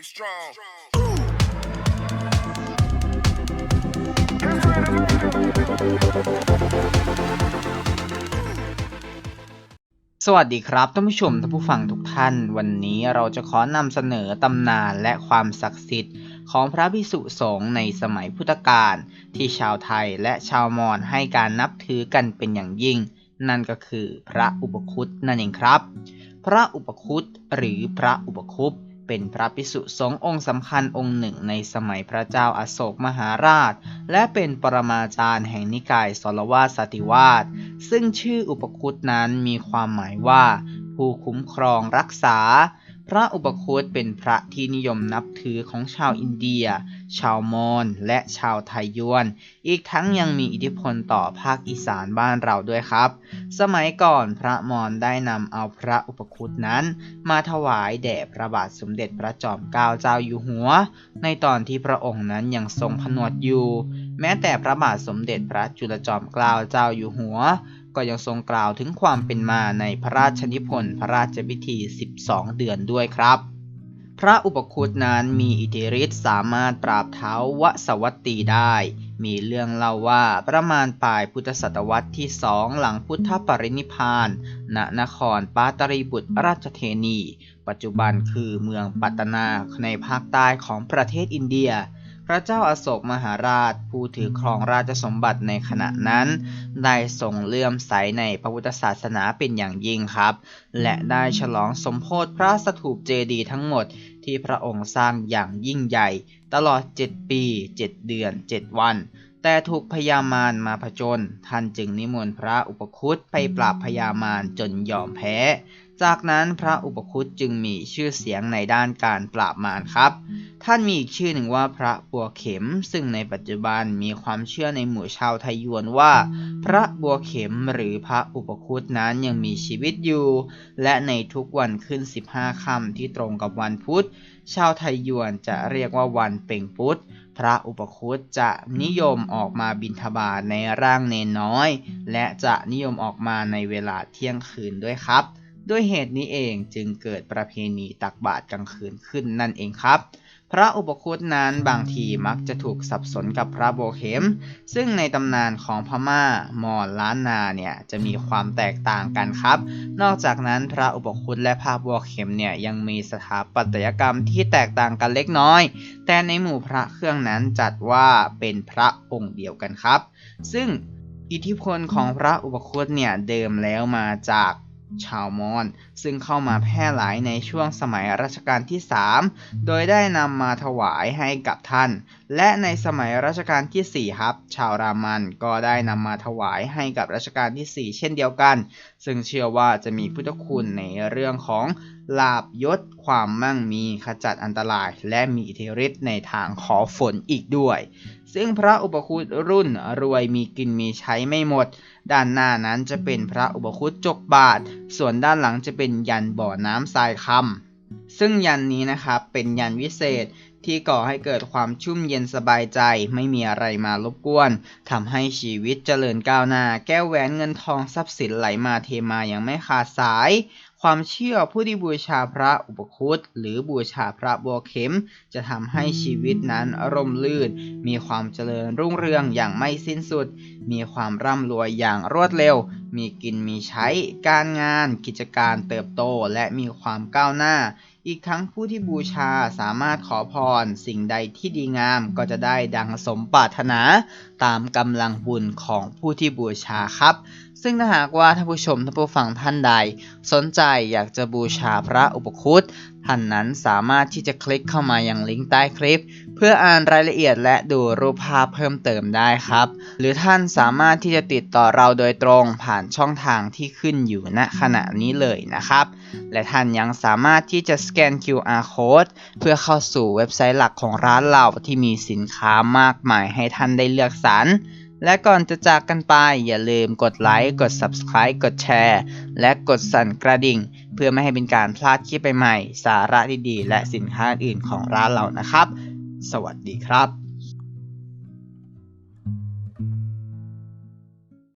You strong. สวัสดีครับท่านผู้ชมท่านผู้ฟังทุกท่าน วันนี้เราจะขอนำเสนอตำนานและความศักดิ์สิทธิ์ของพระภิกษุสงฆ์ในสมัยพุทธกาลที่ชาวไทยและชาวมอญให้การนับถือกันเป็นอย่างยิ่ง นั่นก็คือพระอุปคุตนั่นเองครับ พระอุปคุตหรือพระอุปคุป เป็นพระภิกษุสงฆ์องค์สำคัญองค์หนึ่งในสมัยพระเจ้าอาโศกมหาราช และเป็นปรมาจารย์แห่งนิกายสรวาสติวาสซึ่งชื่ออุปคุตนั้นมีความหมายว่า ผู้คุ้มครองรักษา พระอุปคุตเป็นพระที่นิยมนับถือของชาวอินเดีย ชาวมอญและชาวไทยยวน อีกทั้งยังมีอิทธิพลต่อภาคอีสานบ้านเราด้วยครับ สมัยก่อนพระมอญได้นำเอาพระอุปคุตนั้น มาถวายแด่พระบาทสมเด็จพระจอมเกล้าเจ้าอยู่หัว ในตอนที่พระองค์นั้นยังทรงผนวดอยู่ แม้แต่พระบาทสมเด็จพระจุลจอมเกล้าเจ้าอยู่หัว ก็ยังทรงกล่าวถึงความเป็นมาในพระราชนิพนธ์พระราชพิธี 12 เดือนด้วยครับ พระอุปคุตนั้นมีอิทธิฤทธิ์สามารถปราบเท้าวสวัตตีได้ มีเรื่องเล่าว่าประมาณปลายพุทธศตวรรษที่สองหลังพุทธปรินิพานณนครปาตรีบุตรราชเทนี ปัจจุบันคือเมืองปัตตนาในภาคใต้ของประเทศอินเดีย ระเจ้าอาโศกมหาราช ผู้ถือครองราชสมบัติในขณะนั้น ได้ทรงเลื่อมใสในพระพุทธศาสนาเป็นอย่างยิ่งครับ และได้ฉลองสมโพธิพระสถูปเจดีย์ทั้งหมดที่พระองค์สร้างอย่างยิ่งใหญ่ ตลอด 7 ปี 7 เดือน 7 วัน แต่ถูกพญามารมาผจญท่านจึงนิมนต์พระอุปคุตไปปราบพญามารจนยอมแพ้ จากนั้นพระอุปคุตจึงมีชื่อเสียงในด้านการปราบมารครับ ท่านมีอีกชื่อหนึ่งว่าพระบัวเข็ม ซึ่งในปัจจุบันมีความเชื่อในหมู่ชาวไทยยวนว่า พระบัวเข็มหรือพระอุปคุตนั้นยังมีชีวิตอยู่ และในทุกวันขึ้น 15ค่ำที่ตรงกับวันพุธ ชาวไทยยวนจะเรียกว่าวันเป่งพุธพระอุปคุตจะนิยมออกมาบิณฑบาตในร่างเนนน้อย และจะนิยมออกมาในเวลาเที่ยงคืนด้วยครับ ด้วยเหตุนี้เองจึงเกิดประเพณีตักบาตรกลางคืนขึ้นนั่นเองครับ พระอุปคุตนั้นบางทีมักจะถูกสับสนกับพระโบวเข็ม ซึ่งในตำนานของพม่ามอญล้านนาเนี่ยจะมีความแตกต่างกันครับ นอกจากนั้นพระอุปคุตและพระบัวเข็มเนี่ยยังมีสถาปัตยกรรมที่แตกต่างกันเล็กน้อย แต่ในหมู่พระเครื่องนั้นจัดว่าเป็นพระองค์เดียวกันครับ ซึ่งอิทธิพลของพระอุปคุตเนี่ยเดิมแล้วมาจาก ชาวมอญซึ่งเข้ามาแพร่หลายในช่วงสมัยรัชกาลที่ 3 โดยได้นำมาถวายให้กับท่าน และในสมัยรัชกาลที่ 4 ครับ ชาวรามันก็ได้นำมาถวายให้กับรัชกาลที่ 4 เช่นเดียวกัน ซึ่งเชื่อว่าจะมีพุทธคุณในเรื่องของ ลาบยศความมั่งมีขจัดอันตราย และมีอิทธิฤทธิ์ในทางขอฝนอีกด้วย ซึ่งพระอุปคุตรุ่นรวยมีกินมีใช้ไม่หมด ด้านหน้านั้นจะเป็นพระอุปคุตจกบาท ส่วนด้านหลังจะเป็นยันบ่อน้ำทรายคำ ซึ่งยันนี้นะครับเป็นยันวิเศษที่ก่อให้เกิดความชุ่มเย็นสบายใจ ไม่มีอะไรมารบกวนทำให้ชีวิตเจริญก้าวหน้า แก้วแหวนเงินทองทรัพย์สินไหลมาเทมาอย่างไม่ขาดสาย ความเชื่อผู้ที่บูชาพระอุปคุตหรือบูชาพระบัวเข็ม จะทำให้ชีวิตนั้นร่มรื่น มีความเจริญรุ่งเรืองอย่างไม่สิ้นสุด มีความร่ำรวยอย่างรวดเร็ว มีกินมีใช้ การงาน กิจการเติบโตและมีความก้าวหน้า อีกทั้งผู้ที่บูชาสามารถขอพร สิ่งใดที่ดีงามก็จะได้ดังสมปรารถนา ตามกำลังบุญของผู้ที่บูชาครับ ซึ่งถ้าหากว่าท่านผู้ชมท่านผู้ฟังท่านใด สนใจอยากจะบูชาพระอุปคุตท่านนั้นสามารถที่จะคลิกเข้ามายังลิงก์ใต้คลิป เพื่ออ่านรายละเอียดและดูรูปภาพเพิ่มเติมได้ครับ หรือท่านสามารถที่จะติดต่อเราโดยตรงผ่านช่องทางที่ขึ้นอยู่ณขณะนี้เลยนะครับ และท่านยังสามารถที่จะสแกน QR code เพื่อเข้าสู่เว็บไซต์หลักของร้านเราที่มีสินค้ามากมายให้ท่านได้เลือกสรร และก่อนจะจากกันไป อย่าลืมกดไลค์ กด Subscribe กดแชร์ และกดสั่นกระดิ่ง เพื่อไม่ให้เป็นการพลาดคลิปใหม่ๆสาระดีๆ และสินค้าอื่นของร้านเรานะครับ สวัสดีครับ